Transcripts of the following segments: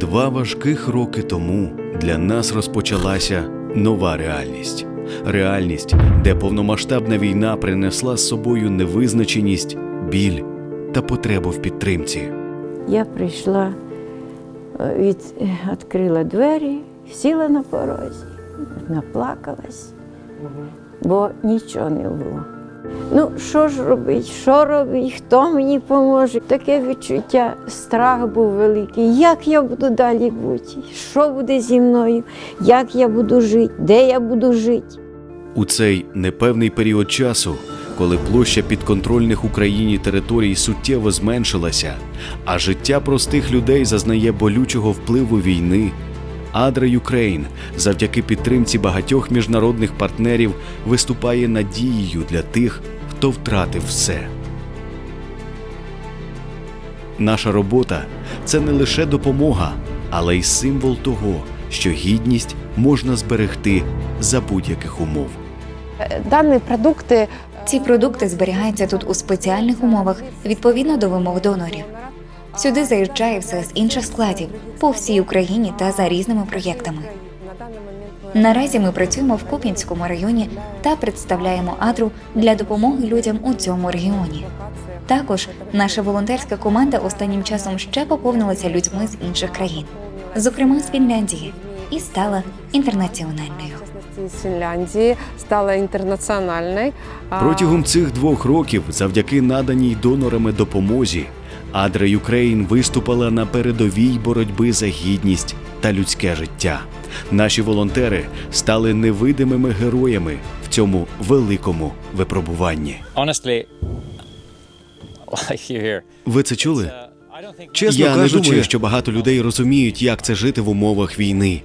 Два важких роки тому для нас розпочалася нова реальність. Реальність, де повномасштабна війна принесла з собою невизначеність, біль та потребу в підтримці. Я прийшла, е, від, відкрила двері, сіла на порозі, наплакалась, бо нічого не було. Ну, що ж робити, що робити, хто мені поможе? Таке відчуття, страх був великий. Як я буду далі бути? Що буде зі мною? Як я буду жити? Де я буду жити? У цей непевний період часу, коли площа підконтрольних Україні територій суттєво зменшилася, а життя простих людей зазнає болючого впливу війни, Адра Юкрейн завдяки підтримці багатьох міжнародних партнерів виступає надією для тих, хто втратив все. Наша робота це не лише допомога, але й символ того, що гідність можна зберегти за будь-яких умов. Дані продукти Ці продукти зберігаються тут у спеціальних умовах відповідно до вимог донорів. Сюди заїжджає все з інших складів по всій Україні та за різними проєктами. Наразі ми працюємо в Куп'янському районі та представляємо адру для допомоги людям у цьому регіоні. Також наша волонтерська команда останнім часом ще поповнилася людьми з інших країн, зокрема з Фінляндії, і стала інтернаціональною. з Фінляндії стала інтернаціональною. Протягом цих двох років, завдяки наданій донорами допомозі, Адра Юкрейн виступила на передовій боротьби за гідність та людське життя. Наші волонтери стали невидимими героями в цьому великому випробуванні. Ви це чули? I Чесно Я не кажучи, думаю. що багато людей розуміють, як це жити в умовах війни.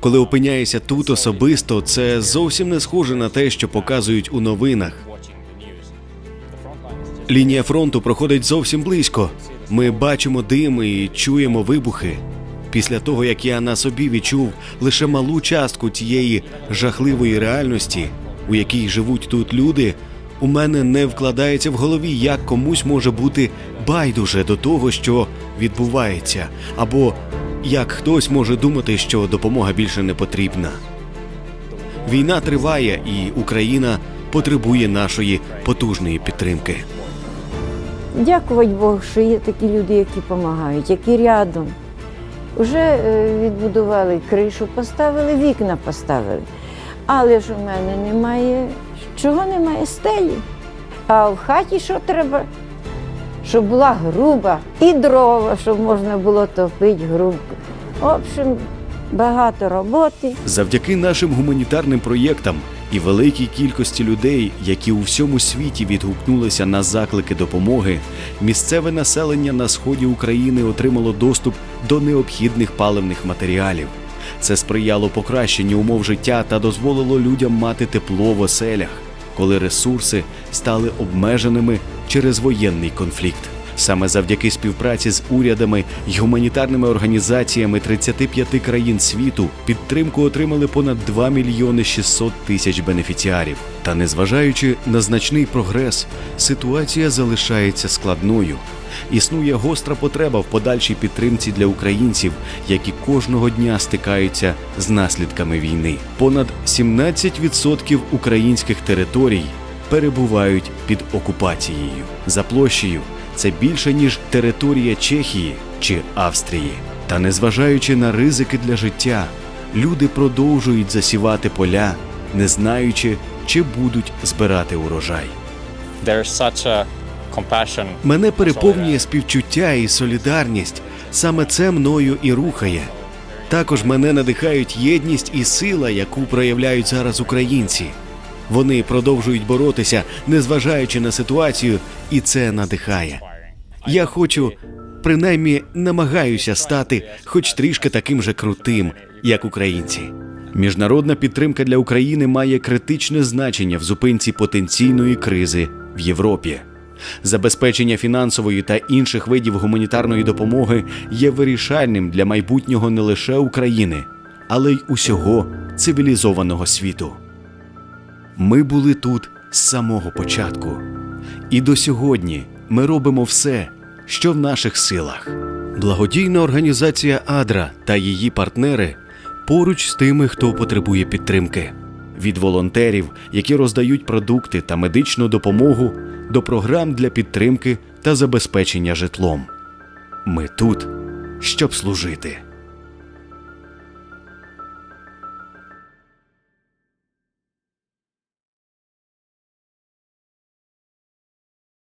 Коли опиняєшся тут особисто, це зовсім не схоже на те, що показують у новинах. Лінія фронту проходить зовсім близько. Ми бачимо дим і чуємо вибухи. Після того, як я на собі відчув лише малу частку тієї жахливої реальності, у якій живуть тут люди, у мене не вкладається в голові, як комусь може бути байдуже до того, що відбувається, або як хтось може думати, що допомога більше не потрібна. Війна триває, і Україна потребує нашої потужної підтримки. Дякувати Богу, що є такі люди, які допомагають, які рядом. Вже е, відбудували кришу, поставили, вікна поставили. Але ж у мене немає, чого немає стелі. А в хаті що треба? Щоб була груба і дрова, щоб можна було топити грубку. В общем, багато роботи. Завдяки нашим гуманітарним проєктам і великій кількості людей, які у всьому світі відгукнулися на заклики допомоги, місцеве населення на сході України отримало доступ до необхідних паливних матеріалів. Це сприяло покращенню умов життя та дозволило людям мати тепло в оселях, коли ресурси стали обмеженими через воєнний конфлікт. Саме завдяки співпраці з урядами й гуманітарними організаціями 35 країн світу підтримку отримали понад 2 мільйони 600 тисяч бенефіціарів. Та незважаючи на значний прогрес, ситуація залишається складною. Існує гостра потреба в подальшій підтримці для українців, які кожного дня стикаються з наслідками війни. Понад 17% українських територій перебувають під окупацією. За площею це більше ніж територія Чехії чи Австрії. Та незважаючи на ризики для життя, люди продовжують засівати поля, не знаючи, чи будуть збирати урожай. Мене переповнює співчуття і солідарність. Саме це мною і рухає. Також мене надихають єдність і сила, яку проявляють зараз українці. Вони продовжують боротися, незважаючи на ситуацію, і це надихає. Я хочу, принаймні, намагаюся стати хоч трішки таким же крутим, як українці. Міжнародна підтримка для України має критичне значення в зупинці потенційної кризи в Європі. Забезпечення фінансової та інших видів гуманітарної допомоги є вирішальним для майбутнього не лише України, але й усього цивілізованого світу. Ми були тут з самого початку. І до сьогодні ми робимо все, що в наших силах. Благодійна організація Адра та її партнери поруч з тими, хто потребує підтримки. Від волонтерів, які роздають продукти та медичну допомогу, до програм для підтримки та забезпечення житлом. Ми тут, щоб служити.